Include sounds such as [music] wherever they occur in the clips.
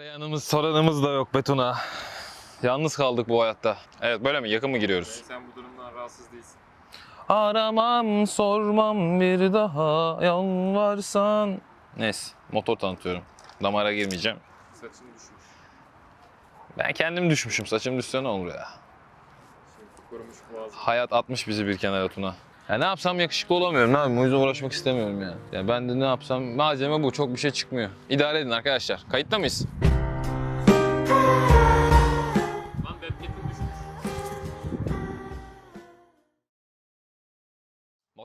Arayanımız soranımız da yok Betuna. Yalnız kaldık bu hayatta. Evet böyle mi? Yakın mı giriyoruz? Sen bu durumdan rahatsız değilsin. Aramam sormam bir daha yalvarsan. Neyse motor tanıtıyorum. Damara girmeyeceğim. Saçını düşmüş. Ben kendim düşmüşüm. Saçım düşse ne olur ya. Kurumuş. Hayat atmış bizi bir kenara Tuna. Ya ne yapsam yakışıklı olamıyorum. Ne yapayım? O yüzden uğraşmak istemiyorum ya. Ya ben de ne yapsam malzeme bu. Çok bir şey çıkmıyor. İdare edin arkadaşlar. Kayıtta mıyız?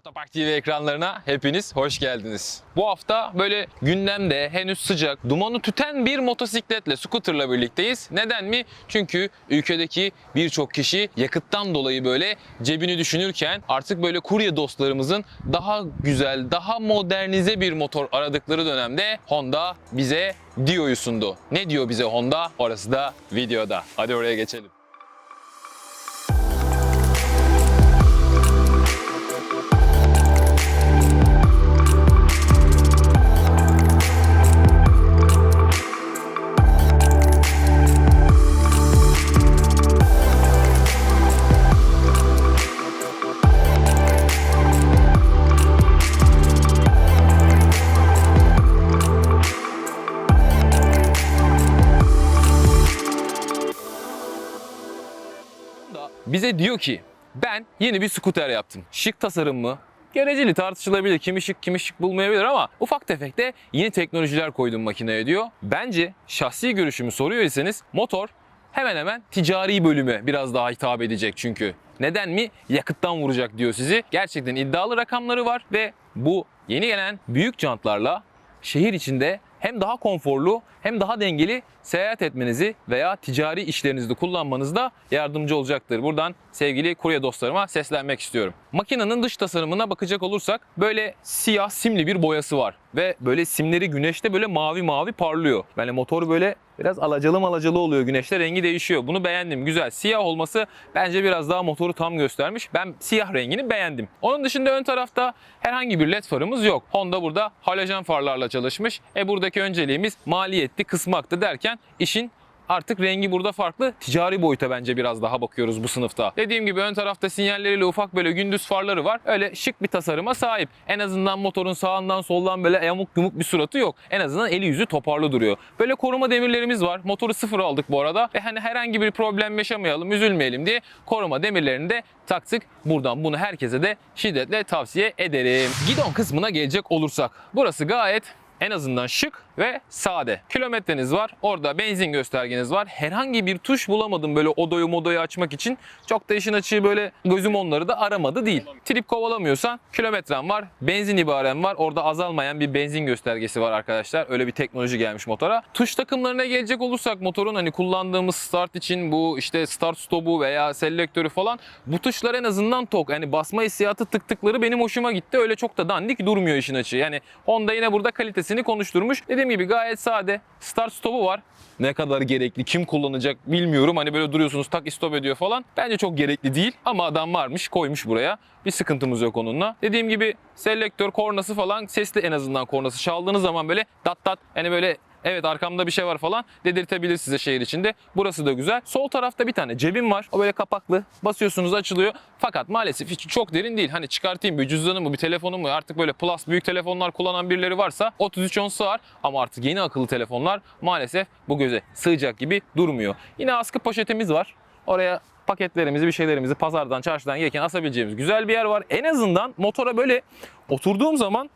Motopark TV ekranlarına hepiniz hoş geldiniz. Bu hafta böyle gündemde henüz sıcak, dumanı tüten bir motosikletle, scooterla birlikteyiz. Neden mi? Çünkü ülkedeki birçok kişi yakıttan dolayı böyle cebini düşünürken artık böyle kurye dostlarımızın daha güzel, daha modernize bir motor aradıkları dönemde Honda bize Dio'yu sundu. Ne diyor bize Honda? Orası da videoda. Hadi oraya geçelim. Diyor ki ben yeni bir scooter yaptım. Şık tasarım mı? Göreceli tartışılabilir. Kimi şık kimi şık bulmayabilir ama ufak tefek de yeni teknolojiler koydum makineye diyor. Bence şahsi görüşümü soruyor iseniz motor hemen hemen ticari bölüme biraz daha hitap edecek çünkü. Neden mi? Yakıttan vuracak diyor sizi. Gerçekten iddialı rakamları var ve bu yeni gelen büyük jantlarla şehir içinde hem daha konforlu hem daha dengeli seyahat etmenizi veya ticari işlerinizde kullanmanızda yardımcı olacaktır. Buradan sevgili kurye dostlarıma seslenmek istiyorum. Makinenin dış tasarımına bakacak olursak böyle siyah simli bir boyası var ve böyle simleri güneşte böyle mavi mavi parlıyor. Yani motor böyle biraz alacalı malacalı oluyor güneşte rengi değişiyor. Bunu beğendim güzel. Siyah olması bence biraz daha motoru tam göstermiş. Ben siyah rengini beğendim. Onun dışında ön tarafta herhangi bir led farımız yok. Honda burada halojen farlarla çalışmış. E buradaki önceliğimiz maliyetli kısmaktı derken işin Artık rengi burada farklı. Ticari boyuta bence biraz daha bakıyoruz bu sınıfta. Dediğim gibi ön tarafta sinyalleriyle ufak böyle gündüz farları var. Öyle şık bir tasarıma sahip. En azından motorun sağından soldan böyle yamuk yumuk bir suratı yok. En azından eli yüzü toparlı duruyor. Böyle koruma demirlerimiz var. Motoru sıfır aldık bu arada. Ve hani herhangi bir problem yaşamayalım, üzülmeyelim diye koruma demirlerini de taktık. Buradan bunu herkese de şiddetle tavsiye ederim. Gidon kısmına gelecek olursak. Burası gayet en azından şık ve sade. Kilometreniz var. Orada benzin göstergeniz var. Herhangi bir tuş bulamadım böyle odoyu modoyu açmak için. Çok da işin açığı böyle gözüm onları da aramadı değil. Trip kovalamıyorsan kilometren var. Benzin ibaren var. Orada azalmayan bir benzin göstergesi var arkadaşlar. Öyle bir teknoloji gelmiş motora. Tuş takımlarına gelecek olursak motorun hani kullandığımız start için bu işte start stopu veya selektörü falan bu tuşlar en azından tok. Yani basma hissiyatı tık tıkları benim hoşuma gitti. Öyle çok da dandik durmuyor işin açığı. Yani Honda yine burada kalitesini konuşturmuş. Dediğim gibi gayet sade. Start stopu var. Ne kadar gerekli, kim kullanacak bilmiyorum. Hani böyle duruyorsunuz tak istop ediyor falan. Bence çok gerekli değil ama adam varmış koymuş buraya. Bir sıkıntımız yok onunla. Dediğim gibi selektör, kornası falan sesli en azından kornası. Çaldığınız zaman böyle dat dat hani böyle Evet arkamda bir şey var falan dedirtebilir size şehir içinde. Burası da güzel. Sol tarafta bir tane cebim var. O böyle kapaklı. Basıyorsunuz açılıyor. Fakat maalesef hiç çok derin değil. Hani çıkartayım bir cüzdanım mı bir telefonum mu artık böyle plus büyük telefonlar kullanan birileri varsa 33 on sığar. Ama artık yeni akıllı telefonlar maalesef bu göze sığacak gibi durmuyor. Yine askı poşetimiz var. Oraya paketlerimizi bir şeylerimizi pazardan çarşıdan gelirken asabileceğimiz güzel bir yer var. En azından motora böyle oturduğum zaman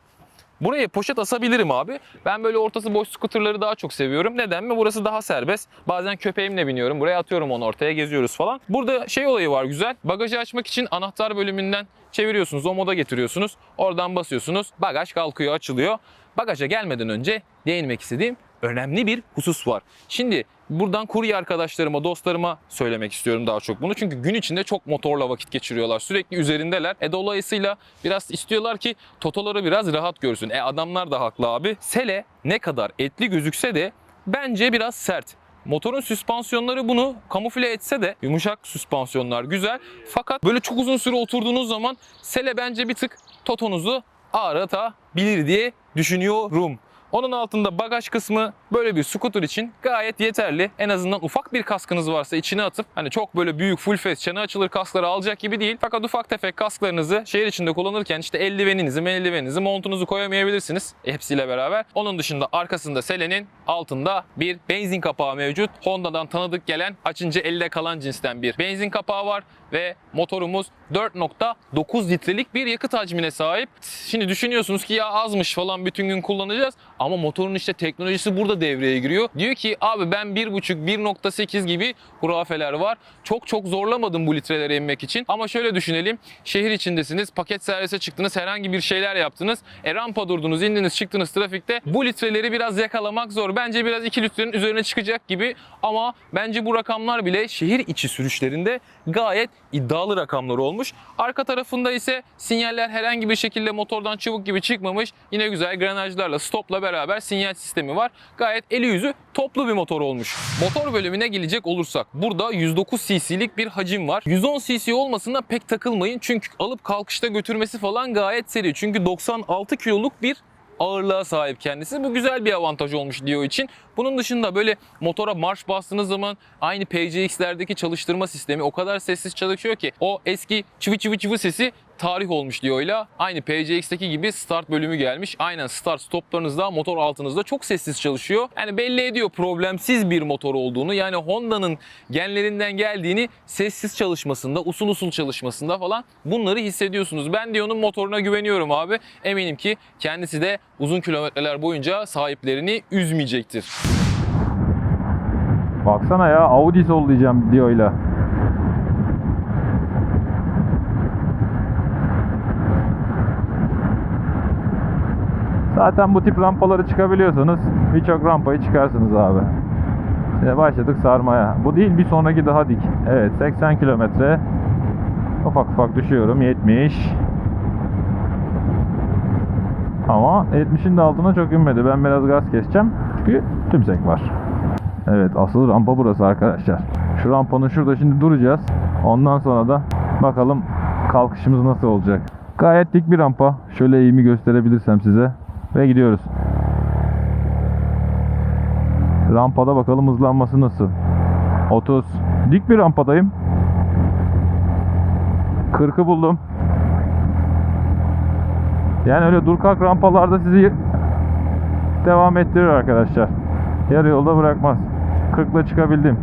Buraya poşet asabilirim abi. Ben böyle ortası boş skuterları daha çok seviyorum. Neden mi? Burası daha serbest. Bazen köpeğimle biniyorum. Buraya atıyorum onu ortaya geziyoruz falan. Burada şey olayı var güzel. Bagajı açmak için anahtar bölümünden çeviriyorsunuz. O moda getiriyorsunuz. Oradan basıyorsunuz. Bagaj kalkıyor, açılıyor. Bagaja gelmeden önce değinmek istediğim önemli bir husus var. Şimdi buradan kurye arkadaşlarıma, dostlarıma söylemek istiyorum daha çok bunu. Çünkü gün içinde çok motorla vakit geçiriyorlar. Sürekli üzerindeler. E dolayısıyla biraz istiyorlar ki totoları biraz rahat görsün. E adamlar da haklı abi. Sele ne kadar etli gözükse de bence biraz sert. Motorun süspansiyonları bunu kamufle etse de yumuşak süspansiyonlar güzel. Fakat böyle çok uzun süre oturduğunuz zaman sele bence bir tık totonuzu ağrıtabilir diye düşünüyorum. Onun altında bagaj kısmı böyle bir scooter için gayet yeterli. En azından ufak bir kaskınız varsa içine atıp hani çok böyle büyük full face çene açılır kaskları alacak gibi değil. Fakat ufak tefek kasklarınızı şehir içinde kullanırken işte eldiveninizi, eldiveninizi, montunuzu koyamayabilirsiniz hepsiyle beraber. Onun dışında arkasında selenin altında bir benzin kapağı mevcut. Honda'dan tanıdık gelen açınca elde kalan cinsten bir benzin kapağı var ve motorumuz 4.9 litrelik bir yakıt hacmine sahip. Şimdi düşünüyorsunuz ki ya azmış falan bütün gün kullanacağız ama motorun işte teknolojisi burada devreye giriyor. Diyor ki abi ben 1.5 1.8 gibi hurafeler var. Çok çok zorlamadım bu litrelere inmek için. Ama şöyle düşünelim. Şehir içindesiniz. Paket servise çıktınız. Herhangi bir şeyler yaptınız. E rampa durdunuz, indiniz, çıktınız trafikte. Bu litreleri biraz yakalamak zor. Bence biraz 2 litrenin üzerine çıkacak gibi. Ama bence bu rakamlar bile şehir içi sürüşlerinde gayet iddialı rakamlar olmuş. Arka tarafında ise sinyaller herhangi bir şekilde motordan çubuk gibi çıkmamış. Yine güzel granajlarla, stopla beraber sinyal sistemi var. Gayet eli yüzü toplu bir motor olmuş. Motor bölümüne gelecek olursak burada 109 cc'lik bir hacim var. 110 cc olmasına pek takılmayın çünkü alıp kalkışta götürmesi falan gayet seri. Çünkü 96 kiloluk bir ağırlığa sahip kendisi. Bu güzel bir avantaj olmuş Dio için. Bunun dışında böyle motora marş bastığınız zaman aynı PCX'lerdeki çalıştırma sistemi o kadar sessiz çalışıyor ki o eski çıvı çıvı çıvı sesi tarih olmuş Dio'yla. Aynı PCX'teki gibi start bölümü gelmiş. Aynen start stoplarınızda motor altınızda çok sessiz çalışıyor. Yani belli ediyor problemsiz bir motor olduğunu. Yani Honda'nın genlerinden geldiğini sessiz çalışmasında, usul usul çalışmasında falan bunları hissediyorsunuz. Ben Dio'nun motoruna güveniyorum abi. Eminim ki kendisi de uzun kilometreler boyunca sahiplerini üzmeyecektir. Baksana ya Audi sollayacağım diyorla. Zaten bu tip rampaları çıkabiliyorsanız birçok rampayı çıkarsınız abi. Şimdi başladık sarmaya. Bu değil bir sonraki daha dik. Evet 80 kilometre. Ufak ufak düşüyorum 70. Ama 70'in de altına çok inmedi. Ben biraz gaz keseceğim. Çünkü tümsek var. Evet asıl rampa burası arkadaşlar. Şu rampanın şurada şimdi duracağız. Ondan sonra da bakalım kalkışımız nasıl olacak. Gayet dik bir rampa. Şöyle eğimi gösterebilirsem size. Ve gidiyoruz. Rampada bakalım hızlanması nasıl. 30. Dik bir rampadayım. 40'ı buldum. Yani öyle dur kalk rampalarda sizi devam ettirir arkadaşlar. Yarı yolda bırakmaz. 40'la çıkabildim.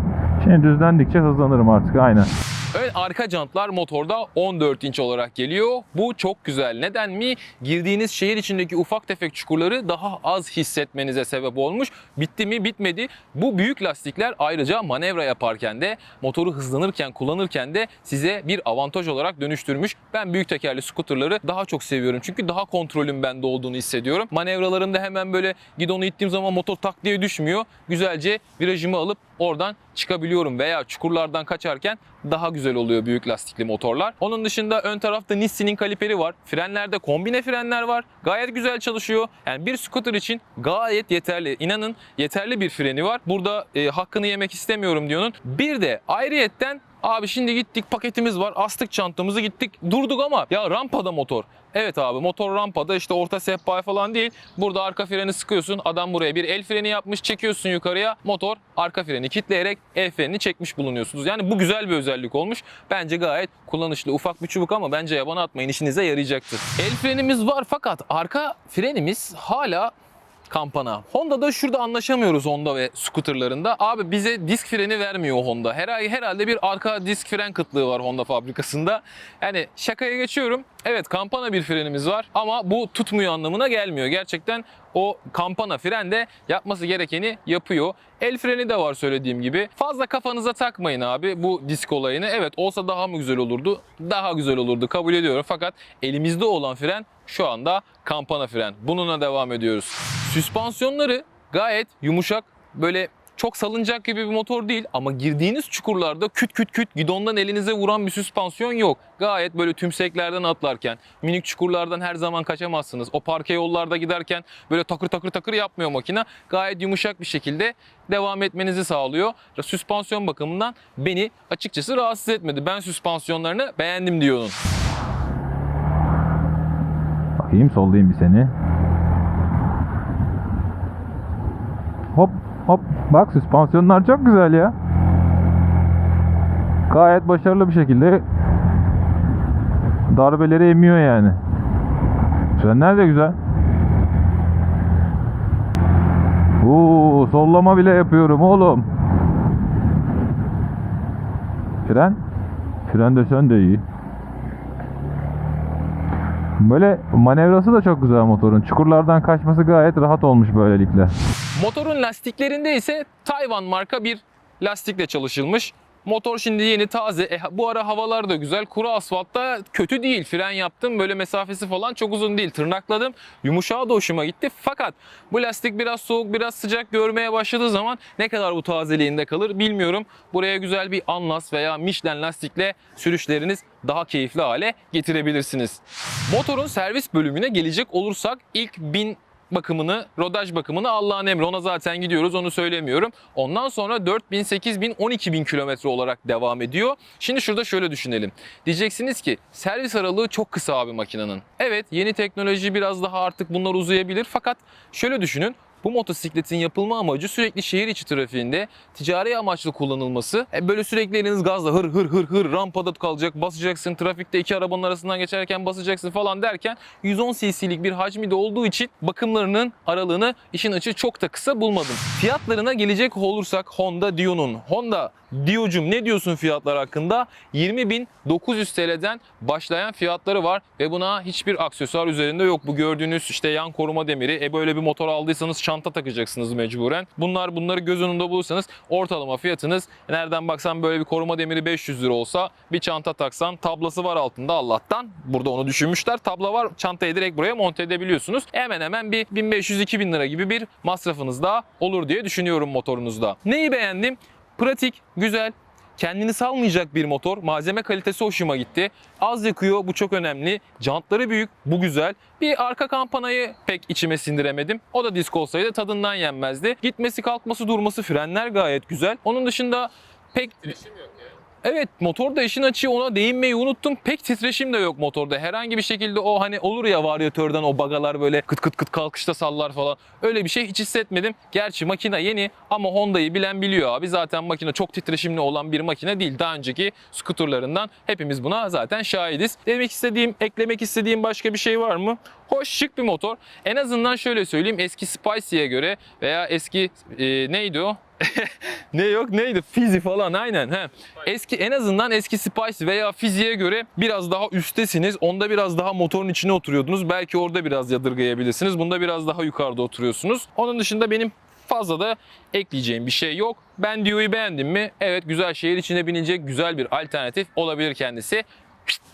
Şimdi düzlendikçe hızlanırım artık aynen. Evet arka jantlar motorda 14 inç olarak geliyor. Bu çok güzel. Neden mi? Girdiğiniz şehir içindeki ufak tefek çukurları daha az hissetmenize sebep olmuş. Bitti mi? Bitmedi. Bu büyük lastikler ayrıca manevra yaparken de motoru hızlanırken kullanırken de size bir avantaj olarak dönüştürmüş. Ben büyük tekerli skuterları daha çok seviyorum. Çünkü daha kontrolün bende olduğunu hissediyorum. Manevralarında hemen böyle gidonu ittiğim zaman motor tak diye düşmüyor. Güzelce virajımı alıp oradan çıkabiliyorum veya çukurlardan kaçarken daha güzel oluyor büyük lastikli motorlar. Onun dışında ön tarafta Nissin'in kaliperi var. Frenlerde kombine frenler var. Gayet güzel çalışıyor. Yani bir scooter için gayet yeterli. İnanın yeterli bir freni var. Burada e, hakkını yemek istemiyorum diyorsun. Bir de ayrıyetten Abi şimdi gittik paketimiz var. Astık çantamızı gittik. Durduk ama ya rampada motor. Evet abi motor rampada işte orta sehpa falan değil. Burada arka freni sıkıyorsun. Adam buraya bir el freni yapmış. Çekiyorsun yukarıya. Motor arka freni kitleyerek el frenini çekmiş bulunuyorsunuz. Yani bu güzel bir özellik olmuş. Bence gayet kullanışlı. Ufak bir çubuk ama bence yabana atmayın. işinize yarayacaktır. El frenimiz var fakat arka frenimiz hala kampana. Honda'da şurada anlaşamıyoruz Honda ve scooterlarında. Abi bize disk freni vermiyor Honda. Herhalde, herhalde bir arka disk fren kıtlığı var Honda fabrikasında. Yani şakaya geçiyorum. Evet kampana bir frenimiz var ama bu tutmuyor anlamına gelmiyor. Gerçekten o kampana fren de yapması gerekeni yapıyor. El freni de var söylediğim gibi. Fazla kafanıza takmayın abi bu disk olayını. Evet olsa daha mı güzel olurdu? Daha güzel olurdu kabul ediyorum. Fakat elimizde olan fren şu anda kampana fren. Bununla devam ediyoruz. Süspansiyonları gayet yumuşak böyle çok salıncak gibi bir motor değil ama girdiğiniz çukurlarda küt küt küt gidondan elinize vuran bir süspansiyon yok. Gayet böyle tümseklerden atlarken, minik çukurlardan her zaman kaçamazsınız. O parke yollarda giderken böyle takır takır takır yapmıyor makine. Gayet yumuşak bir şekilde devam etmenizi sağlıyor. Süspansiyon bakımından beni açıkçası rahatsız etmedi. Ben süspansiyonlarını beğendim diyorum. Bakayım sollayayım bir seni. Hop hop. Bak süspansiyonlar çok güzel ya. Gayet başarılı bir şekilde darbeleri emiyor yani. Frenler de güzel. Oo, sollama bile yapıyorum oğlum. Fren. Fren desen de iyi. Böyle manevrası da çok güzel motorun. Çukurlardan kaçması gayet rahat olmuş böylelikle. Motorun lastiklerinde ise Tayvan marka bir lastikle çalışılmış. Motor şimdi yeni taze. E, bu ara havalar da güzel. Kuru asfaltta kötü değil. Fren yaptım. Böyle mesafesi falan çok uzun değil. Tırnakladım. Yumuşağı da hoşuma gitti. Fakat bu lastik biraz soğuk, biraz sıcak görmeye başladığı zaman ne kadar bu tazeliğinde kalır bilmiyorum. Buraya güzel bir Anlas veya Michelin lastikle sürüşleriniz daha keyifli hale getirebilirsiniz. Motorun servis bölümüne gelecek olursak ilk 1000 bakımını, rodaj bakımını Allah'ın emri. Ona zaten gidiyoruz onu söylemiyorum. Ondan sonra 4000, 8000, 12000 kilometre olarak devam ediyor. Şimdi şurada şöyle düşünelim. Diyeceksiniz ki servis aralığı çok kısa abi makinenin. Evet yeni teknoloji biraz daha artık bunlar uzayabilir. Fakat şöyle düşünün. Bu motosikletin yapılma amacı sürekli şehir içi trafiğinde ticari amaçlı kullanılması. E böyle sürekli eliniz gazla hır hır hır hır rampada kalacak, basacaksın, trafikte iki arabanın arasından geçerken basacaksın falan derken 110 cc'lik bir hacmi de olduğu için bakımlarının aralığını işin açığı çok da kısa bulmadım. Fiyatlarına gelecek olursak Honda Dio'nun. Honda Dio'cum ne diyorsun fiyatlar hakkında? 20.900 TL'den başlayan fiyatları var ve buna hiçbir aksesuar üzerinde yok. Bu gördüğünüz işte yan koruma demiri. E böyle bir motor aldıysanız çanta takacaksınız mecburen. Bunlar bunları göz önünde bulursanız ortalama fiyatınız nereden baksan böyle bir koruma demiri 500 lira olsa bir çanta taksan tablası var altında Allah'tan. Burada onu düşünmüşler. Tabla var çantayı direkt buraya monte edebiliyorsunuz. Hemen hemen bir 1500-2000 lira gibi bir masrafınız da olur diye düşünüyorum motorunuzda. Neyi beğendim? Pratik, güzel, kendini salmayacak bir motor. Malzeme kalitesi hoşuma gitti. Az yakıyor bu çok önemli. Jantları büyük bu güzel. Bir arka kampanayı pek içime sindiremedim. O da disk olsaydı tadından yenmezdi. Gitmesi kalkması durması frenler gayet güzel. Onun dışında pek Titreşim yok. Evet motorda işin açığı ona değinmeyi unuttum. Pek titreşim de yok motorda. Herhangi bir şekilde o hani olur ya varyatörden o bagalar böyle kıt kıt kıt kalkışta sallar falan. Öyle bir şey hiç hissetmedim. Gerçi makine yeni ama Honda'yı bilen biliyor abi. Zaten makine çok titreşimli olan bir makine değil. Daha önceki skuterlarından hepimiz buna zaten şahidiz. Demek istediğim, eklemek istediğim başka bir şey var mı? Hoş şık bir motor. En azından şöyle söyleyeyim eski Spicy'ye göre veya eski e, neydi o? [laughs] ne yok neydi? Fizi falan aynen. He. Eski en azından eski Spice veya Fizi'ye göre biraz daha üstesiniz. Onda biraz daha motorun içine oturuyordunuz. Belki orada biraz yadırgayabilirsiniz. Bunda biraz daha yukarıda oturuyorsunuz. Onun dışında benim fazla da ekleyeceğim bir şey yok. Ben Dio'yu beğendim mi? Evet güzel şehir içine binilecek güzel bir alternatif olabilir kendisi.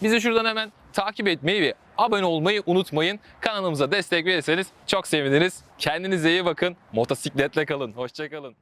Bizi şuradan hemen takip etmeyi ve abone olmayı unutmayın. Kanalımıza destek verirseniz çok seviniriz. Kendinize iyi bakın. Motosikletle kalın. Hoşçakalın.